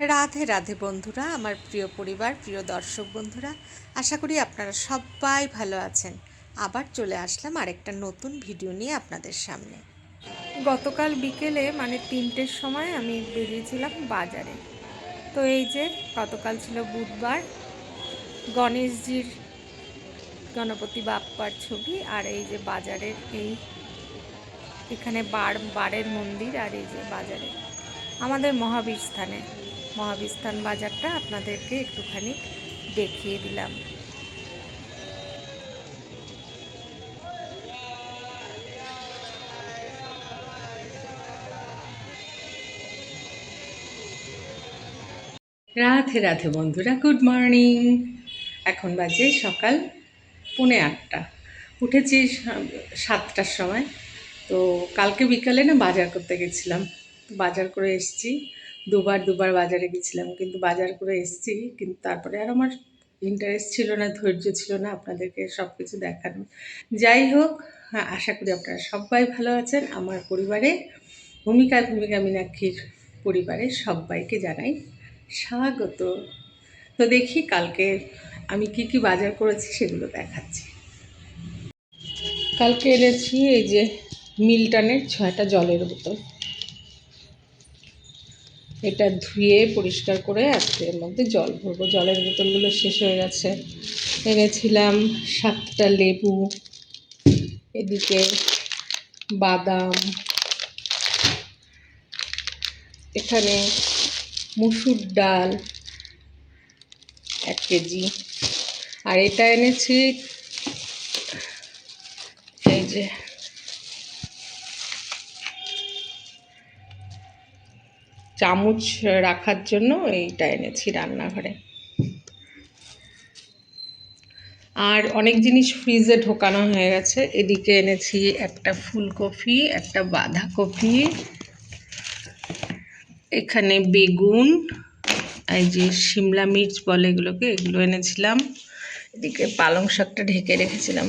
রাধে রাধে বন্ধুরা, আমার প্রিয় পরিবার, প্রিয় দর্শক বন্ধুরা, আশা করি আপনারা সবাই ভালো আছেন। আবার চলে আসলাম আরেকটা নতুন ভিডিও নিয়ে আপনাদের সামনে। গতকাল বিকেলে মানে তিনটের সময় আমি বেরিয়েছিলাম বাজারে। তো এই যে, গতকাল ছিল বুধবার, গণেশজির গণপতি বাপ্পার ছবি আর এই যে বাজারের এই, এখানে বার, বারের মন্দির আর এই যে বাজারে, আমাদের মহাবীর স্থানে। মহাবীর স্থান বাজারটা আপনাদেরকে একটুখানি দেখিয়ে দিলাম। রাধে রাধে বন্ধুরা, গুড মর্নিং। এখন বাজে সকাল পৌনে আটটা। উঠেছি সাতটার সময়। তো কালকে বিকালে না বাজার করতে গেছিলাম। বাজার করে এসেছি। দুবার দুবার বাজারে গেছিলাম কিন্তু বাজার করে এসেছি কিন্তু তারপরে আর আমার ইন্টারেস্ট ছিল না ধৈর্য ছিল না আপনাদেরকে সব কিছু দেখানো যাই হোক হ্যাঁ, আশা করি আপনারা সবাই ভালো আছেন। আমার পরিবারে ভূমিকা ভূমিকা মীনাক্ষীর পরিবারে সবাইকে জানাই স্বাগত। তো দেখি কালকে আমি কি কি বাজার করেছি সেগুলো দেখাচ্ছি। কালকে এনেছি এই যে মিল্টনের ছয়টা জলের বোতল। এটা ধুয়ে পরিষ্কার করে আজকে এর মধ্যে জল ভরবো। জলের বোতলগুলো শেষ হয়ে গেছে। এনেছিলাম সাতটা লেবু, এদিকে বাদাম, এখানে মুসুর ডাল এক কেজি। আর এটা এনেছি এই যে চামচ রাখার জন্য এইটা এনেছি রান্নাঘরে। আর অনেক জিনিস ফ্রিজে ঢোকানো হয়ে গেছে। এদিকে এনেছি একটা ফুলকপি, একটা বাঁধাকপি, এখানে বেগুন, এই যে শিমলা মির্চ বলে এগুলোকে, এগুলো এনেছিলাম। এদিকে পালং শাকটা ঢেকে রেখেছিলাম।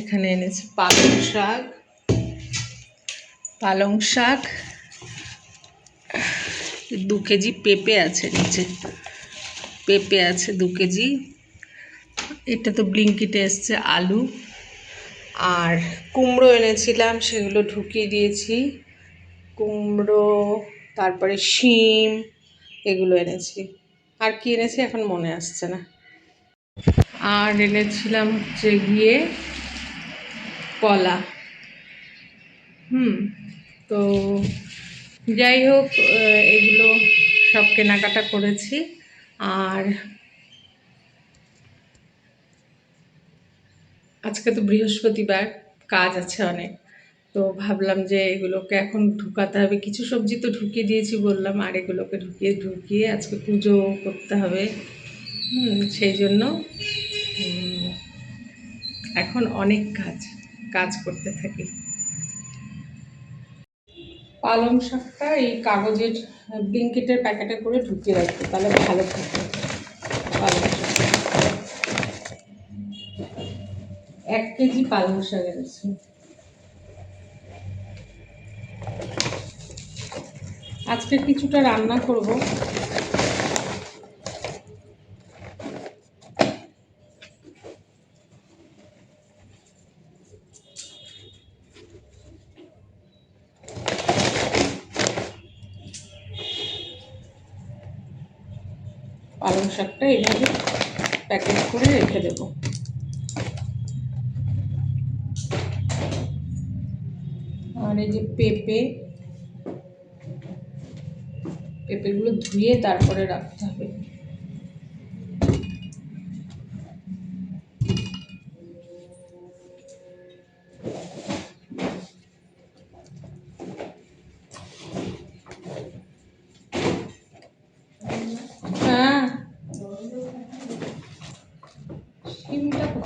এখানে এনেছি পালং শাক পালং শাক দু কেজি পেঁপে আছে নিচে। পেঁপে আছে দু কেজি। এটা তো ব্লিঙ্কিটে এসছে আলু। আর কুমড়ো এনেছিলাম, সেগুলো ঢুকিয়ে দিয়েছি। কুমড়ো, তারপরে শিম, এগুলো এনেছি। আর কি এনেছি এখন মনে আসছে না। আর এনেছিলাম হচ্ছে গিয়ে কলা। হুম, তো যাই হোক এগুলো সব কেনাকাটা করেছি। আর আজকে তো বৃহস্পতিবার, কাজ আছে অনেক। তো ভাবলাম যে এগুলোকে এখন ঢুকাতে হবে। কিছু সবজি তো ঢুকিয়ে দিয়েছি বললাম, আর এগুলোকে ঢুকিয়ে ঢুকিয়ে আজকে পুজো করতে হবে। সেই জন্য এখন অনেক কাজ কাজ করতে থাকি। পালং শাকটা এই কাগজের, ব্লিঙ্কেটের প্যাকেটে করে ঢুকিয়ে রাখব, তাহলে ভালো থাকে। পালং শাক। এক কেজি পালং শাক এনেছি। আজকে কিছুটা রান্না করব। পালং শাকটা এইভাবে প্যাকেট করে রেখে দেব। আর এই যে পেঁপে, পেঁপেগুলো ধুয়ে তারপরে রাখতে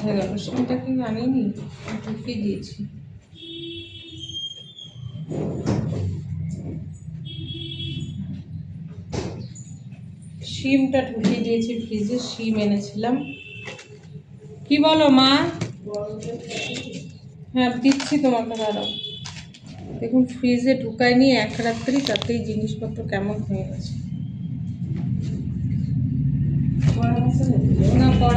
কোথায় গেল। সিমটা কি আনিনি ঢুকিয়ে দিয়েছি। শিমটা ঢুকিয়ে দিয়েছি ফ্রিজে, শিম এনেছিলাম। কি বলো মা? হ্যাঁ দিচ্ছি তোমাকে, দাঁড়াও। দেখুন, ফ্রিজে ঢুকায়নি, এক রাত্রি তাতেই জিনিসপত্র কেমন হয়ে গেছে।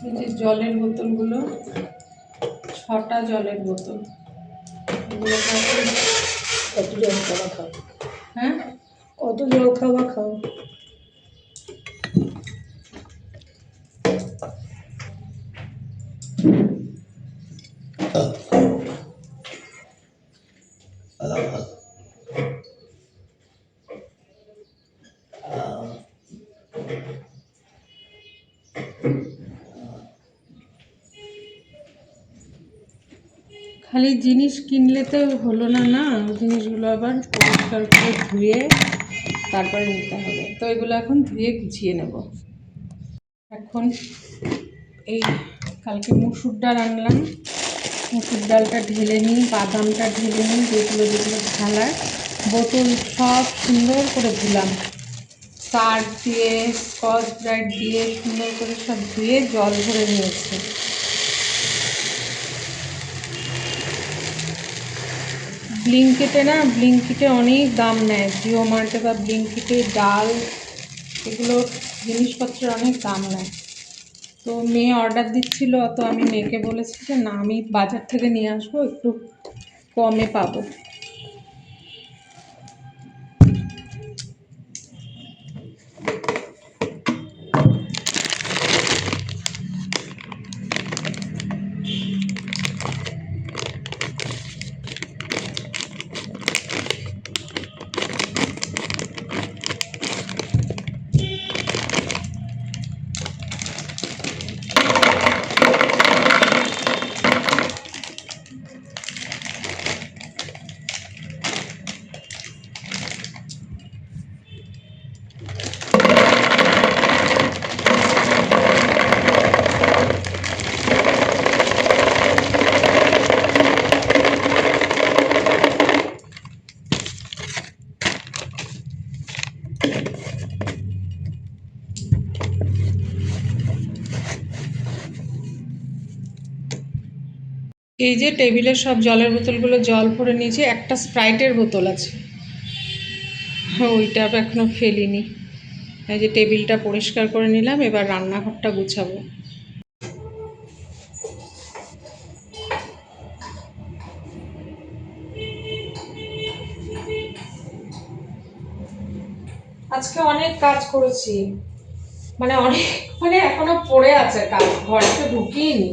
এই যে জলের বোতলগুলো ছটা জলের বোতল। এগুলো কত? জল খাওয়া খাও? হ্যাঁ? কত জল খাওয়া খাও? খালি জিনিস কিনলে তো হলো না না? জিনিসগুলো আবার পরিষ্কার করে ধুয়ে তারপরে নিতে হবে। তো এগুলো এখন ধুয়ে গুছিয়ে নেব। এখন এই কালকে মুসুর ডাল আনলাম। মুসুর ডালটা ঢেলে নিই, বাদামটা ঢেলে নিই, যেগুলো যেগুলো ঢালার। বোতল সব সুন্দর করে ধুলাম। সার্ফ দিয়ে, স্কচ ব্রাইট দিয়ে সুন্দর করে সব ধুয়ে জল ভরে নিয়েছি। ব্লিঙ্কিটে না ব্লিঙ্কিটে অনেক দাম নেয়। জিও মার্টে বা ব্লিঙ্কিটে ডাল এগুলো জিনিসপত্রের অনেক দাম নেয়। তো মেয়ে অর্ডার দিচ্ছিল, তো আমি মেয়েকে বলেছি যে, না, আমি বাজার থেকে নিয়ে আসব, একটু কমে পাবো। এই যে টেবিলের সব জলের বোতলগুলো জল ভরে নিয়েছি, একটা স্প্রাইটের বোতল আছে। ওইটা এখনও ফেলিনি। এই যে টেবিলটা পরিষ্কার করে নিলাম, এবার রান্নাঘরটা গুছাবো। আজকে অনেক কাজ করেছি। মানে অনেক মানে এখনও পড়ে আছে কাজ, ঘরে তো ঢুকিয়ে নি।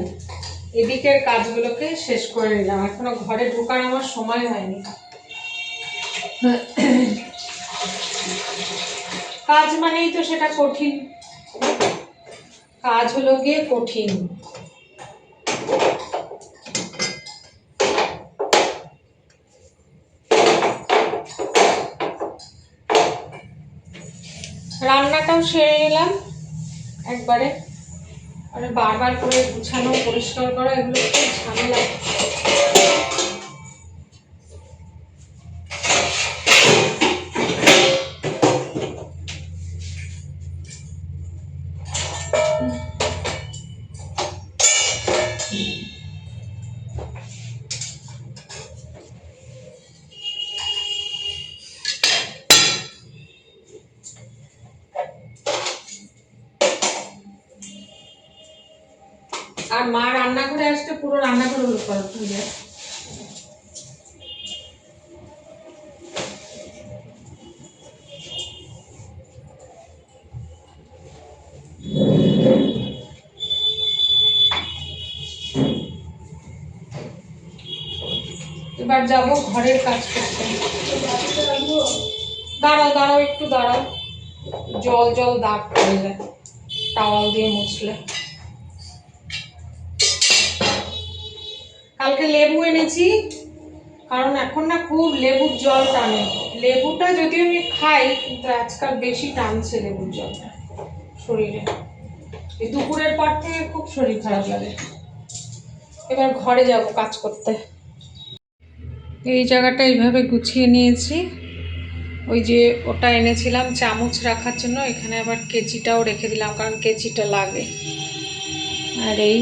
এদিকের কাজগুলোকে শেষ করে নিলাম। এখনও ঘরে ঢোকার আমার সময় হয়নি। কাজ মানেই তো সেটা কঠিন। কাজ হলো গিয়ে কঠিন। রান্নাটাও সেরে নিলাম একবারে। আর বারবার করে গুছানো পরিষ্কার করা এগুলো খুব ঝামেলা। আসতে করে রান্নাঘরে উলট হয়ে এবার যাব ঘরের কাজ করতে। দাঁড়াও দাঁড়াও, একটু দাঁড়াও। জল জল, দাগ করলে টাওয়াল দিয়ে মুছলে। কালকে কারণ এখন না খুব লেবুর জল টানে। লেবুটা যদি আমি খাই, কিন্তু আজকাল বেশি টানছে লেবুর জলটা শরীরে। এই দুপুরের পর থেকে খুব শরীর খারাপ লাগে। এবার ঘরে যাব কাজ করতে। এই জায়গাটা এইভাবে গুছিয়ে নিয়েছি। ওই যে ওটা এনেছিলাম চামচ রাখার জন্য, এখানে আবার কেচিটাও রেখে দিলাম, কারণ কেচিটা লাগে। আর এই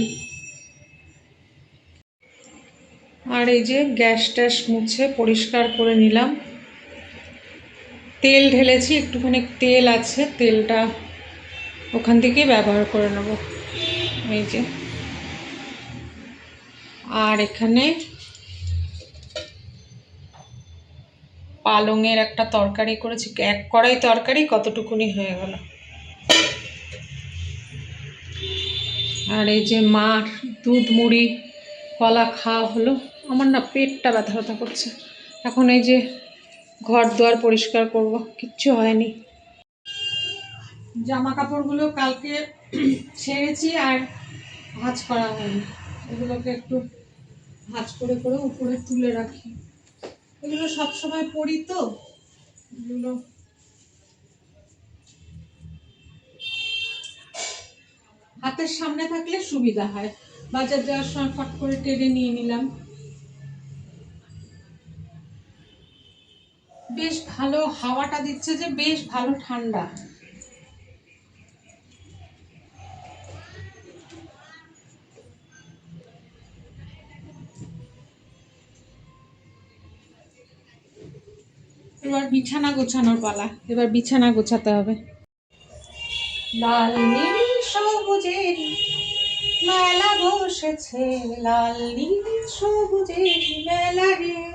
আর এই যে গ্যাস ট্যাস মুছে পরিষ্কার করে নিলাম। তেল ঢেলেছি, একটুখানি তেল আছে, তেলটা ওখান থেকেই ব্যবহার করে নেব। এই যে। আর এখানে পালংয়ের একটা তরকারি করেছি, এক কড়াই তরকারি কতটুকুনি হয়ে গেল। আর এই যে মার দুধ মুড়ি, কলা খাওয়া হলো। আমার না পেটটা ব্যথা ব্যথা করছে। এখন এই যে ঘর দুয়ার পরিষ্কার করব, কিচ্ছু হয়নি। জামা কাপড়গুলো কালকে ছেড়েছি আর ভাঁজ করা হয়নি। এগুলোকে একটু ভাঁজ করে করে উপরে তুলে রাখি। এগুলো সবসময় পরি তো, এগুলো হাতের সামনে থাকলে সুবিধা হয়। বাজার যাওয়ার সময় ফট করে টেনে নিয়ে নিলাম। বেশ ভালো হাওয়াটা দিচ্ছে যে বেশ ভালো ঠান্ডা। এবার বিছানা গোছানোর পালা। এবার বিছানা গোছাতে হবে। লাল, নীল, সবুজের মেলা বসেছে। লাল, নীল, সবুজের মেলা রে।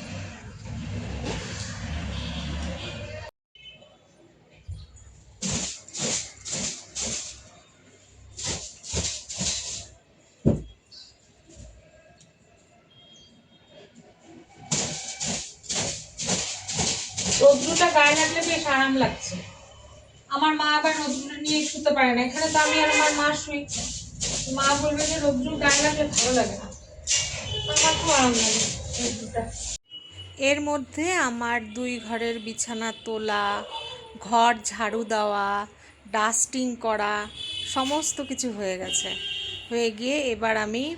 রোদ্রুটা গায়ে লাগলে বেশ আরাম লাগছে। আমার মা আবার রোদ্রুটা নিয়ে শুতে পারে না। এখানে তো আমি আর আমার মা শুই। মা বলবে যে রোদ্রু গায়ে লাগলে ভালো লাগে না। আমার খুব আরাম লাগে রোদ্রুটা। এর মধ্যে আমার দুই ঘরের বিছানা তোলা ঘর ঝাড়ু দেওয়া ডাস্টিং করা সমস্ত কিছু হয়ে গেছে। হয়ে গিয়ে এবার আমি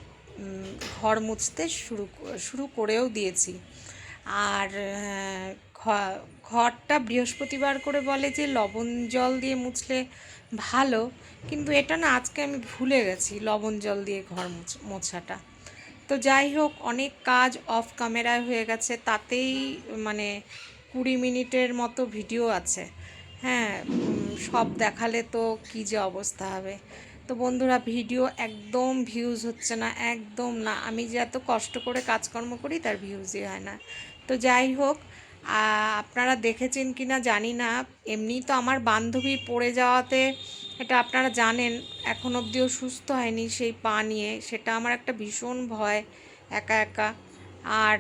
ঘর মুছতে শুরু শুরু করেও দিয়েছি। আর ঘ- ঘরটা বৃহস্পতিবার করে বলে যে লবণ জল দিয়ে মুছলে ভালো, কিন্তু এটা না আজকে আমি ভুলে গেছি লবণ জল দিয়ে ঘর মুছ- মোছাটা। তো যাই হোক, অনেক কাজ অফ ক্যামেরায় হয়ে গেছে, তাতেই মানে কুড়ি মিনিটের মতো ভিডিও আছে। হ্যাঁ সব দেখালে তো কী যে অবস্থা হবে। তো বন্ধুরা, ভিডিও একদম ভিউজ হচ্ছে না, একদম না। আমি যে এত কষ্ট করে কাজকর্ম করি, তার ভিউজই হয় না। তো যাই হোক আপনারা দেখেছেন কি না জানি না। এমনি তো আমার বান্ধবী পড়ে যাওয়াতে এটা আপনারা জানেন, এখন অবধিও সুস্থ হয়নি সেই পা নিয়ে। সেটা আমার একটা ভীষণ ভয়, একা একা। আর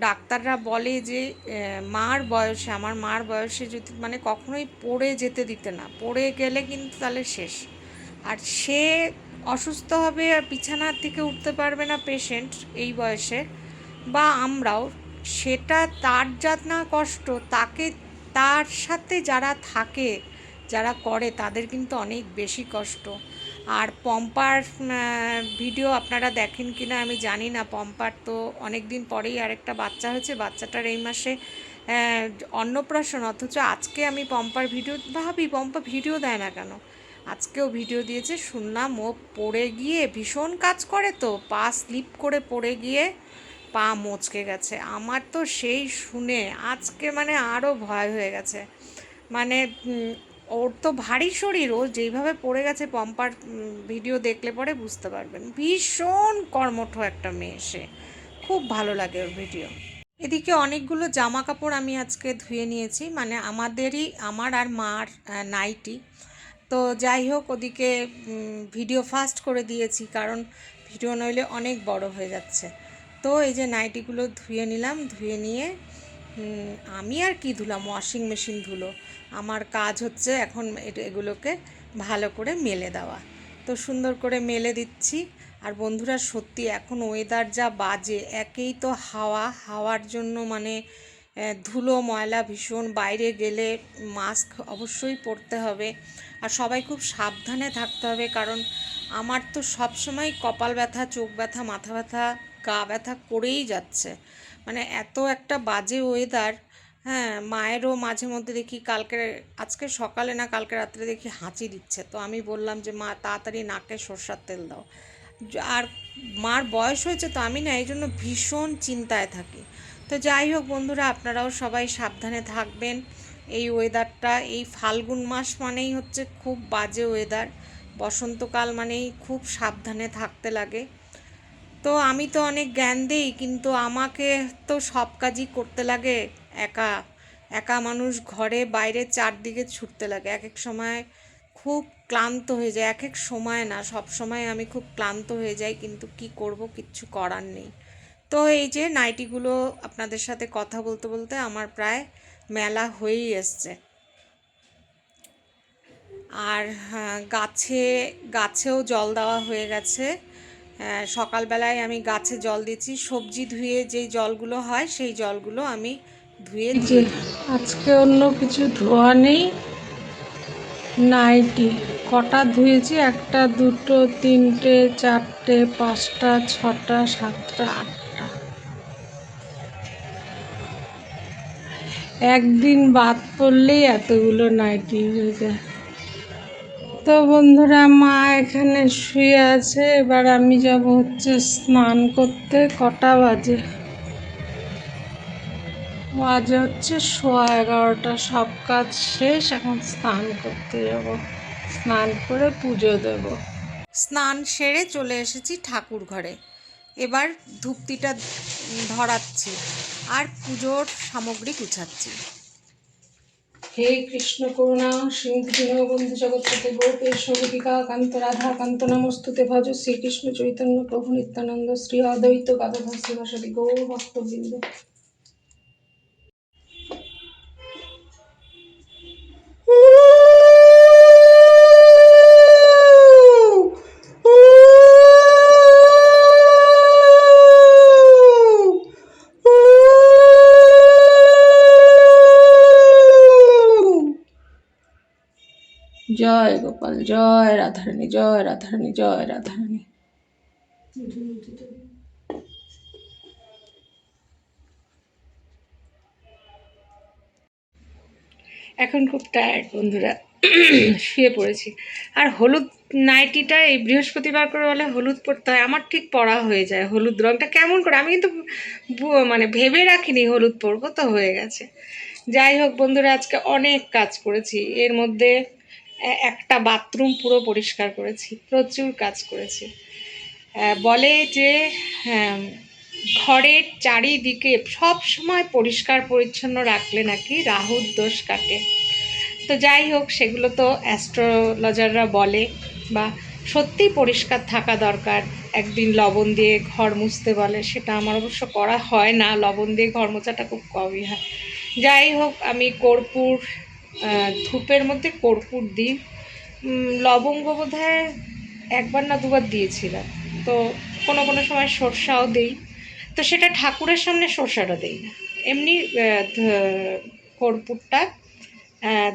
ডাক্তাররা বলে যে মার বয়সে, আমার মার বয়সে যদি মানে কখনোই পড়ে যেতে দিতে না। পড়ে গেলে কিন্তু তাহলে শেষ। আর সে অসুস্থ হবে আর বিছানার থেকে উঠতে পারবে না পেশেন্ট এই বয়সে, বা আমরাও। সেটা তার যাত না কষ্ট, তাকে তার সাথে যারা থাকে, যারা করে, তাদের কিন্তু অনেক বেশি কষ্ট। আর পম্পার ভিডিও আপনারা দেখেন কি না আমি জানি না। পম্পার তো অনেক দিন পরেই আরেকটা বাচ্চা হয়েছে, বাচ্চাটার এই মাসে অন্নপ্রাশন। অথচ আজকে আমি পম্পার ভিডিও, ভাবি পম্পা ভিডিও দেয় না কেন? আজকেও ভিডিও দিয়েছে, শুনলাম ও পড়ে গিয়ে ভীষণ কাজ করে তো, পা স্লিপ করে পড়ে গিয়ে পা মচকে গেছে। আমার তো সেই শুনে আজকে মানে আরও ভয় হয়ে গেছে। মানে ওর তো ভারী শরীর। ও যেইভাবে পড়ে গেছে পম্পার ভিডিও দেখলে পরে বুঝতে পারবেন। ভীষণ কর্মঠ একটা মেয়ে সে। খুব ভালো লাগে ওর ভিডিও। এদিকে অনেকগুলো জামা কাপড় আমি আজকে ধুয়ে নিয়েছি। মানে আমাদেরই, আমার আর মার নাইটি। তো যাই হোক, ওদিকে ভিডিও ফাস্ট করে দিয়েছি। কারণ ভিডিও নইলে অনেক বড় হয়ে যাচ্ছে। তো এই যে নাইটিগুলো ধুয়ে নিলাম, ধুয়ে নিয়ে আমি আর কি ধুলাম? ওয়াশিং মেশিন ধুলো। আমার কাজ হচ্ছে এখন এগুলোকে ভালো করে মেলে দেওয়া। তো সুন্দর করে মেলে দিচ্ছি। আর বন্ধুরা, সত্যি এখন ওয়েদার যা বাজে, একেই তো হাওয়া। হাওয়ার জন্য মানে ধুলো, ময়লা ভীষণ। বাইরে গেলে মাস্ক অবশ্যই পরতে হবে। আর সবাই খুব সাবধানে থাকতে হবে কারণ আমার তো সবসময় কপাল ব্যথা, চোখ ব্যথা, মাথা ব্যথা গা ব্যথা করেই যাচ্ছে। মানে এত একটা বাজে ওয়েদার হ্যাঁ মায়েরও মাঝে মধ্যে দেখি কালকে আজকে সকালে না কালকে রাত্রে দেখি হাঁচি দিচ্ছে। তো আমি বললাম যে, মা, তাড়াতাড়ি নাকে সর্ষার তেল দাও। আর মার বয়স হয়েছে তো আমি না এই জন্য ভীষণ চিন্তায় থাকি। তো যাই হোক বন্ধুরা, আপনারাও সবাই সাবধানে থাকবেন। এই ওয়েদারটা এই ফাল্গুন মাস মানেই হচ্ছে খুব বাজে ওয়েদার বসন্তকাল মানেই খুব সাবধানে থাকতে লাগে। তো আমি তো অনেক জ্ঞান দিই কিন্তু আমাকে তো সব কাজই করতে লাগে। একা একা মানুষ ঘরে বাইরে চারদিকে ছুটতে লাগে। এক এক সময় খুব ক্লান্ত হয়ে যায় এক এক সময় না সব সময় আমি খুব ক্লান্ত হয়ে যাই কিন্তু কি করব কিচ্ছু করার নেই। তো এই যে নাইটিগুলো আপনাদের সাথে কথা বলতে বলতে আমার প্রায় মেলা হয়েই এসছে। আর হ্যাঁ, গাছে গাছেও জল দেওয়া হয়ে গেছে। সকালবেলায় আমি গাছে জল দিচ্ছি সবজি ধুয়ে যেই জলগুলো হয় সেই জলগুলো আমি ধুয়ে দিই আজকে অন্য কিছু ধোয়া নেই। নাইটি। কটা ধুয়েছি? একটা দুটো তিনটে চারটে পাঁচটা ছটা সাতটা আটটা। একদিন বাদ পড়লেই এতগুলো নাইটি হয়ে যায়। তো বন্ধুরা, মা এখানে শুয়ে আছে। এবার আমি যাব হচ্ছে স্নান করতে। কটা বাজে? বাজে হচ্ছে সোয়া এগারোটা। সব কাজ শেষ, এখন স্নান করতে যাব। স্নান করে পুজো দেব। স্নান সেরে চলে এসেছি ঠাকুর ঘরে। এবার ধূপতিটা ধরাচ্ছি আর পুজোর সামগ্রী গুছাচ্ছি। হে কৃষ্ণ করুণা, সিন্ধু দীনবন্ধু জগৎপতি গোপেশ গোপিকা কান্ত রাধা, কান্ত নমস্তুতে ভজ শ্রীকৃষ্ণ চৈতন্য প্রভু নিত্যানন্দ, শ্রী অদ্বৈত গাদাধর শ্রীবাসী গৌর ভক্তবৃন্দ জয়, গোপাল জয়, রাধারানী জয় রাধারানী জয়, রাধারানী। এখন খুব টায়ার্ড বন্ধুরা, শুয়ে পড়েছি। আর হলুদ নাইটিটা এই বৃহস্পতিবার করে বলে হলুদ পরতে হয়, আমার ঠিক পরা হয়ে যায় হলুদ রঙটা কেমন করে? আমি কিন্তু মানে ভেবে রাখিনি হলুদ পরবো, তো হয়ে গেছে। যাই হোক বন্ধুরা, আজকে অনেক কাজ করেছি। এর মধ্যে একটা বাথরুম পুরো পরিষ্কার করেছি প্রচুর কাজ করেছি। বলে যে হ্যাঁ, ঘরের চারিদিকে সব সময় পরিষ্কার পরিচ্ছন্ন রাখলে নাকি রাহুর দোষ কাটে। তো যাই হোক সেগুলো তো অ্যাস্ট্রোলজাররা বলে বা সত্যি পরিষ্কার থাকা দরকার। একদিন লবণ দিয়ে ঘর মুছতে বলে সেটা আমার অবশ্য করা হয় না। লবণ দিয়ে ঘর মোছাটা খুব কমই হয়। যাই হোক আমি কর্পূর ধূপের মধ্যে কর্পূর দিই। লবঙ্গ বোধহয় একবার না দুবার দিয়েছিলাম। তো কোনো কোনো সময় সর্ষাও দিই। তো সেটা ঠাকুরের সামনে সর্ষাটা দিই না। এমনি কর্পূরটা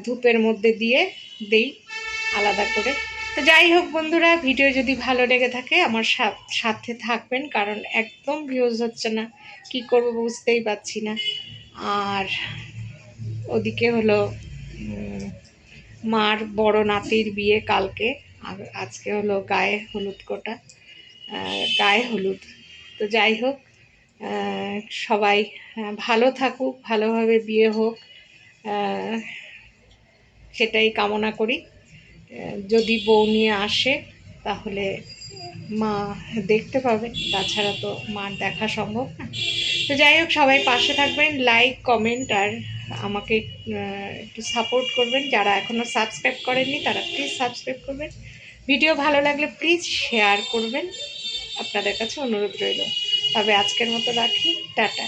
ধূপের মধ্যে দিয়ে দেই আলাদা করে। তো যাই হোক বন্ধুরা, ভিডিও যদি ভালো লেগে থাকে আমার সাথে থাকবেন, কারণ একদম ভিউজ হচ্ছে না। কি করব বুঝতেই পারছি না। আর ওদিকে হলো মার বড় নাতির বিয়ে কালকে আজকে হলো গায়ে হলুদ কোটা গায়ে হলুদ। তো যাই হোক সবাই ভালো থাকুক, ভালোভাবে বিয়ে হোক সেটাই কামনা করি। যদি বউ নিয়ে আসে, তাহলে মা দেখতে পাবে। তাছাড়া তো মার দেখা সম্ভব না। তো যাই হোক, সবাই পাশে থাকবেন লাইক কমেন্ট আর আমাকে একটু সাপোর্ট করবেন। যারা এখনও সাবস্ক্রাইব করেননি, তারা প্লিজ সাবস্ক্রাইব করবেন। ভিডিও ভালো লাগলে প্লিজ শেয়ার করবেন। আপনাদের কাছে অনুরোধ রইল। তবে আজকের মতো রাখি। টাটা।